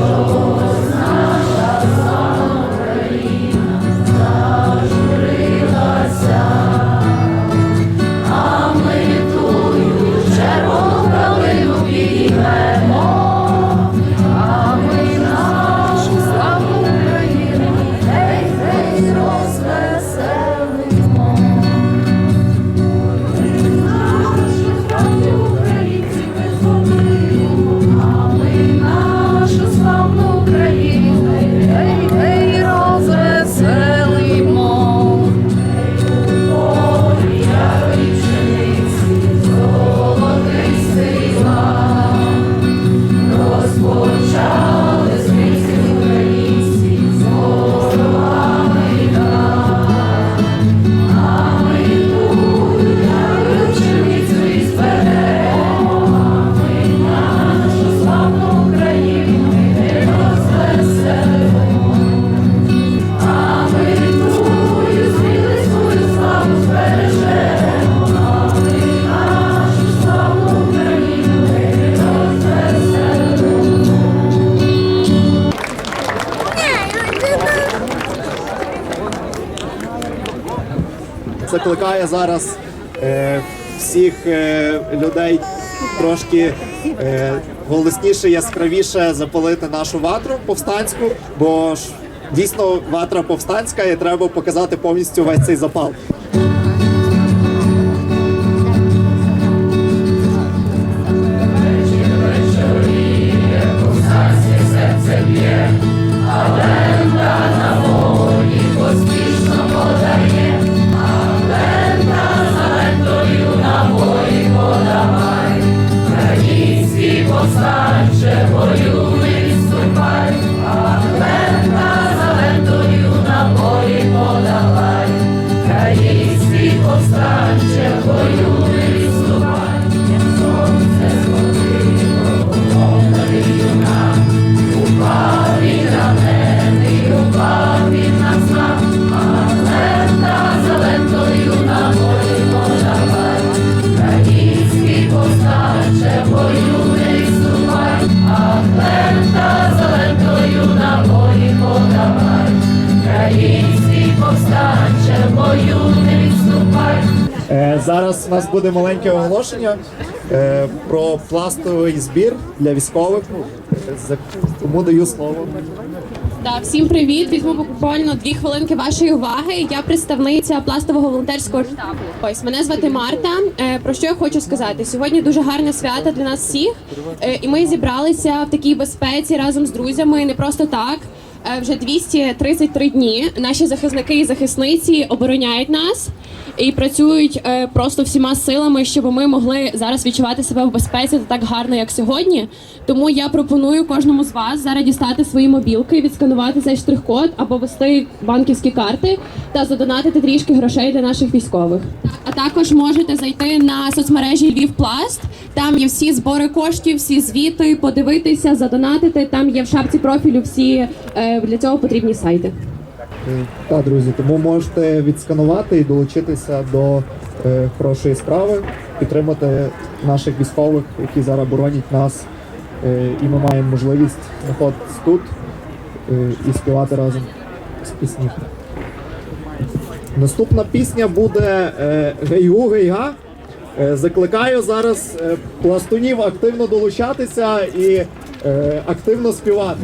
Нашу людей трошки е, голосніше, яскравіше запалити нашу ватру повстанську, бо ж дійсно ватра повстанська і треба показати повністю весь цей запал. Е, нас буде маленьке оголошення е, про пластовий збір для військових. Тому даю слово. Да, всім привіт! Візьму буквально дві хвилинки вашої уваги. Я представниця пластового волонтерського штабу. Ось мене звати Марта. Е, Про що я хочу сказати? Сьогодні дуже гарне свято для нас всіх, Е, і ми зібралися в такій безпеці разом з друзями. Не просто так. Вже 233 дні наші захисники і захисниці обороняють нас і працюють е, просто всіма силами, щоб ми могли зараз відчувати себе в безпеці та так гарно, як сьогодні. Тому я пропоную кожному з вас зараз дістати свої мобілки, відсканувати цей штрих-код або ввести банківські карти та задонатити трішки грошей для наших військових. А також можете зайти на соцмережі Львівпласт. Там є всі збори коштів, всі звіти, подивитися, задонатити. Там є в шапці профілю всі е, для цього потрібні сайти. Так, друзі, тому можете відсканувати і долучитися до е, хорошої справи, підтримати наших військових, які зараз боронять нас. Е, і ми маємо можливість знаходитись тут е, і співати разом з пісні. Наступна пісня буде е, Гей-гу, гей-га. Е, Закликаю зараз е, пластунів активно долучатися і е, активно співати.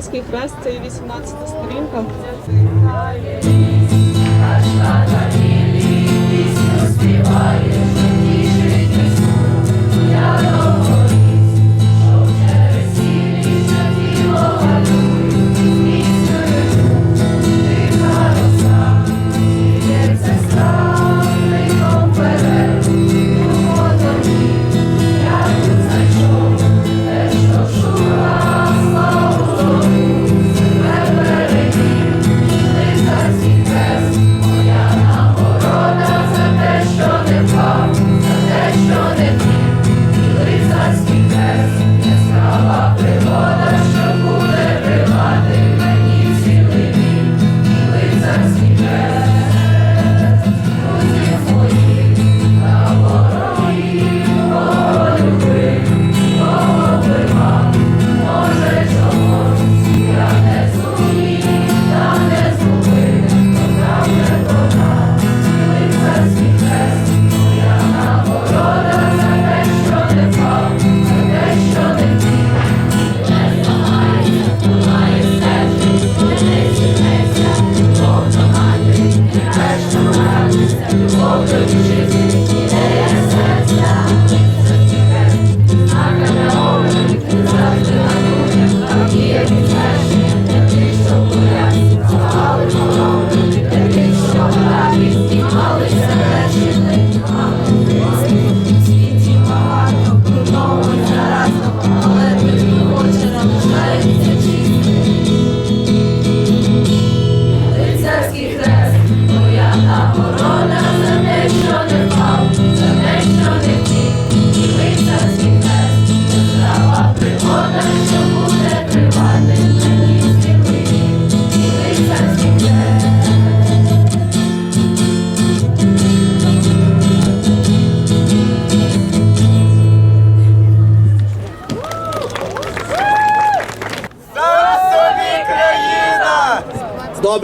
Лицарський хрест це 18 сторінка.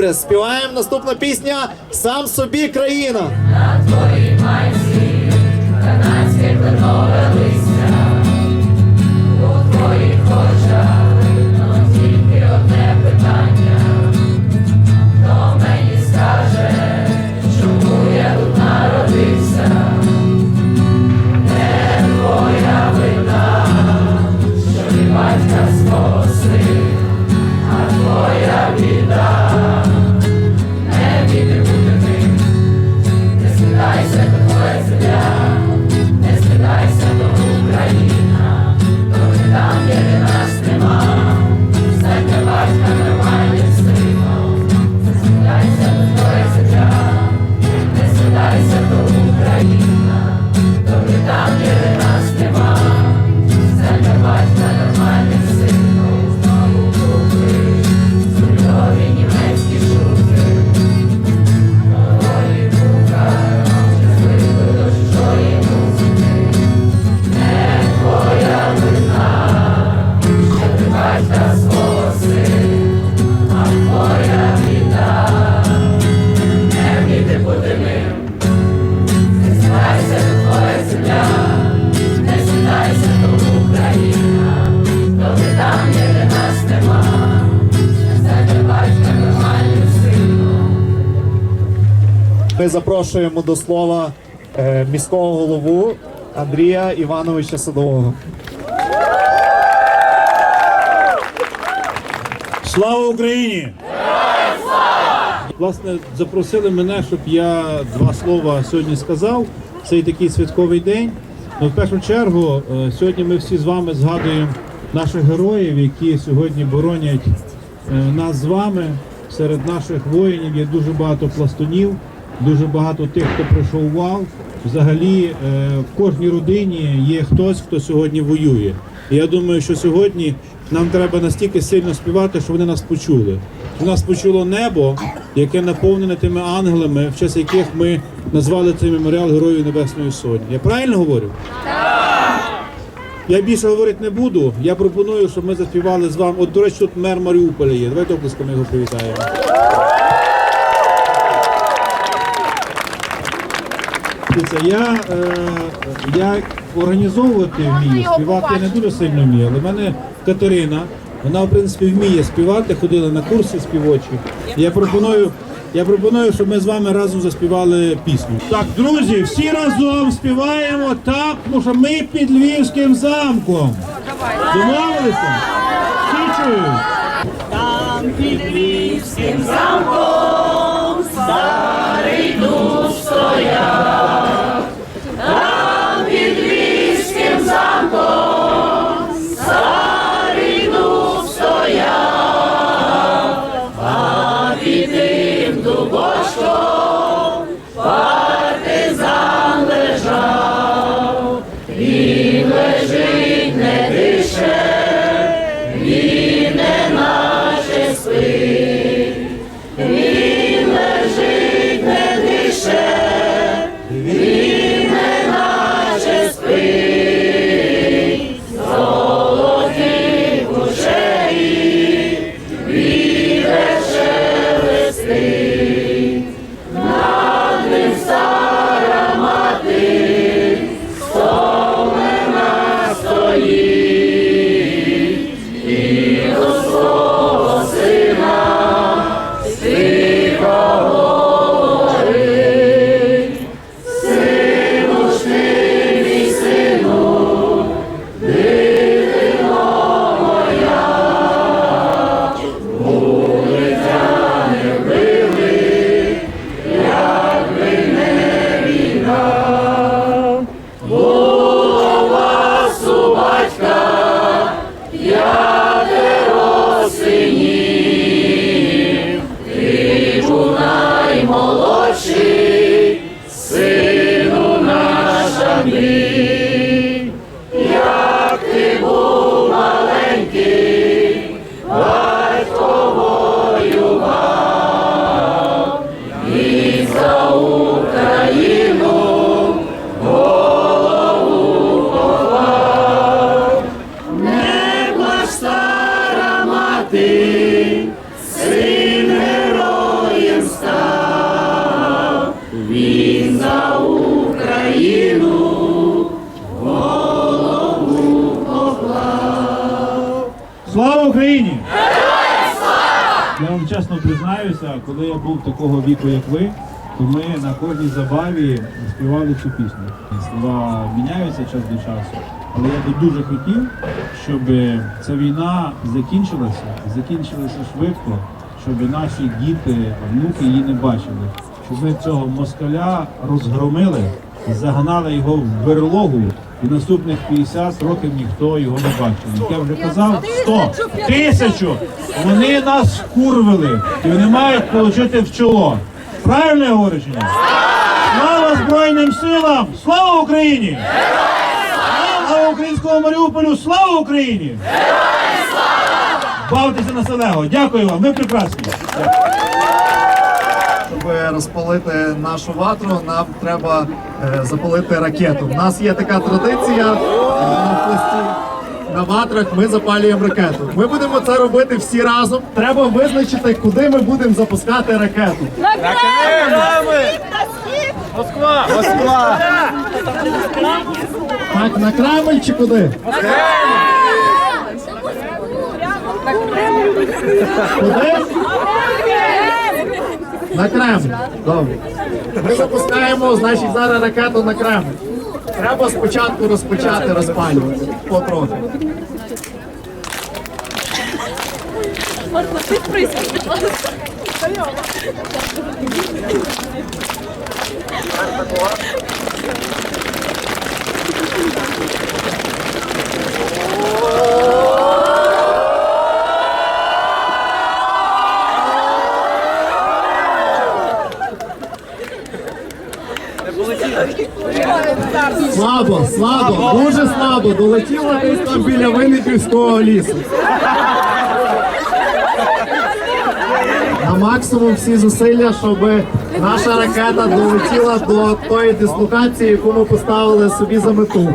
Добре, співаємо наступна пісня Сам собі країна. Ми запрошуємо до слова е, міського голову Андрія Івановича Садового. Слава Україні! Власне, запросили мене, щоб я два слова сьогодні сказав. Цей такий святковий день. Ну, в першу чергу, е, сьогодні ми всі з вами згадуємо наших героїв, які сьогодні боронять е, нас з вами. Серед наших воїнів є дуже багато пластунів, дуже багато тих, хто пройшов вал. Взагалі, е, в кожній родині є хтось, хто сьогодні воює. І я думаю, що сьогодні нам треба настільки сильно співати, щоб вони нас почули. Нас почуло небо, яке наповнене тими ангелами, в честь яких ми назвали цей меморіал Героїв Небесної Сотні. Я правильно говорю? Я більше говорити не буду. Я пропоную, щоб ми заспівали з вами. От, до речі, тут мер Маріуполя є. Давайте оплесками його привітаємо. Дивіться, я, е, я організовувати вмію, співати я не дуже сильно вмію, але в мене Катерина, вона в принципі вміє співати, ходила на курси співочі. Я пропоную, я пропоную, щоб ми з вами разом заспівали пісню. Так, друзі, всі разом співаємо так, тому що ми під Львівським замком. Домовилися? Всі чують? Син герой Слава Україні! Я вам чесно признаюся, коли я був такого віку, як ви, то ми на кожній забаві співали цю пісню. Слова міняються час до часу, але я би дуже хотів, щоб ця війна закінчилася, закінчилася швидко, щоб наші діти, внуки її не бачили, щоб ми цього москаля розгромили, загнали його в берлогу. І наступних 50 років ніхто його не бачив. Як я вже казав, 100, тисячу. Вони нас вкурвили і вони мають отримати в чоло. Правильно я говорю чи ні? Слава Збройним силам! Слава Україні! Слава українському Маріуполю! Слава Україні! Бавтеся на селего! Дякую вам, ви прекрасні! Щоб розпалити нашу ватру, нам треба е, запалити ракету. У нас є така традиція е, на ватрах ми запалюємо ракету. Ми будемо це робити всі разом. Треба визначити, куди ми будемо запускати ракету. Москва Так, на Кремль чи куди? Куди? На Кремль. Добре. Ми запускаємо, значить, зараз ракету на Кремль. Треба спочатку розпочати розпалювати. Потрохи. Слабо, слабо, дуже слабо. Долетіло десь там біля Винниківського лісу. На максимум всі зусилля, щоб наша ракета долетіла до тої дислокації, яку ми поставили собі за мету.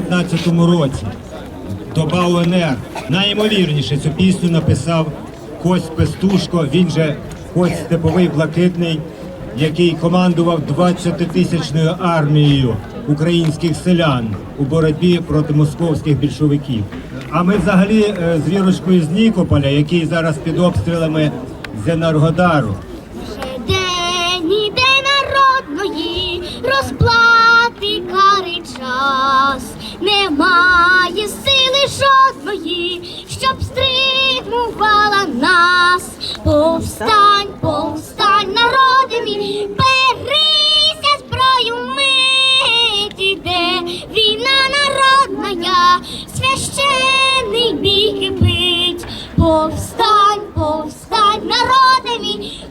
2019 році. Доба УНР. Найімовірніше цю пісню написав Кость Пестушко. Він же Кость Степовий Блакитний, який командував 20-тисячною армією українських селян у боротьбі проти московських більшовиків. А ми взагалі е, з вірочкою з Нікополя, який зараз під обстрілами з Енергодару. День іде народної розплати кари час. Немає сили жодної, щоб стримувала нас. Повстань, повстань, народи мій, берися зброю мить іде війна народна, священний бій кипить. Повстань, повстань, народи мій,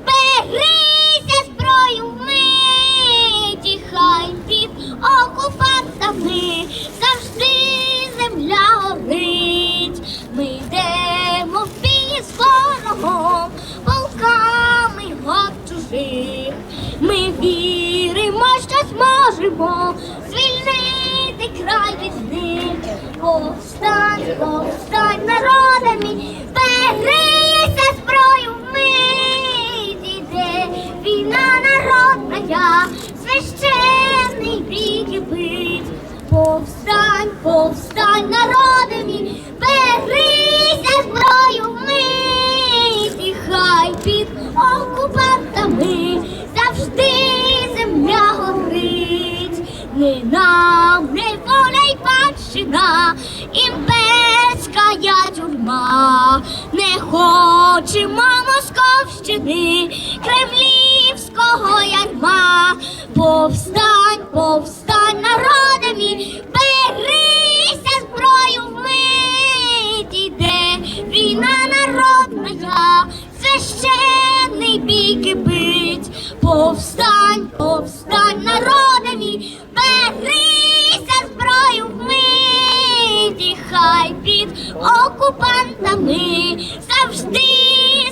Повстань, повстань, народи мій, берися зброю мить іде війна народна, священний бій кипить. Повстань, повстань, народи мій, берися зброю мить, і хай під окупантами завжди земля горить. Не нам, не воля й панщина, імперська тюрма. Не хочемо московщини, кремлівського ярма. Повстань, повстань, народи мій, берися зброю вмить іде війна народна, священний бій кипить. Повстань, повстань, народи мій, берися хай під окупантами завжди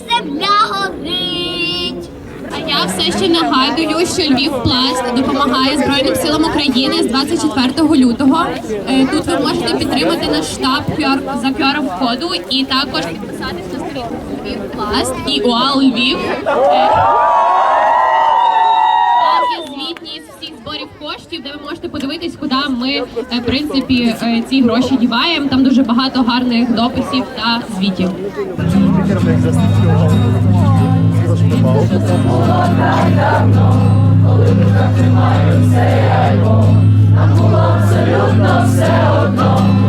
земля горить. А я все ще нагадую, що Львів Пласт допомагає Збройним силам України з 24 лютого. Е, Тут ви можете підтримати наш штаб за QR коду і також підписатись на сторінку Львів Пласт і УАЛ Львів. Е, Там є звітність всіх зборів де ви можете подивитись, куди ми е, в принципі е, ці гроші діваємо. Там дуже багато гарних дописів та звітів. І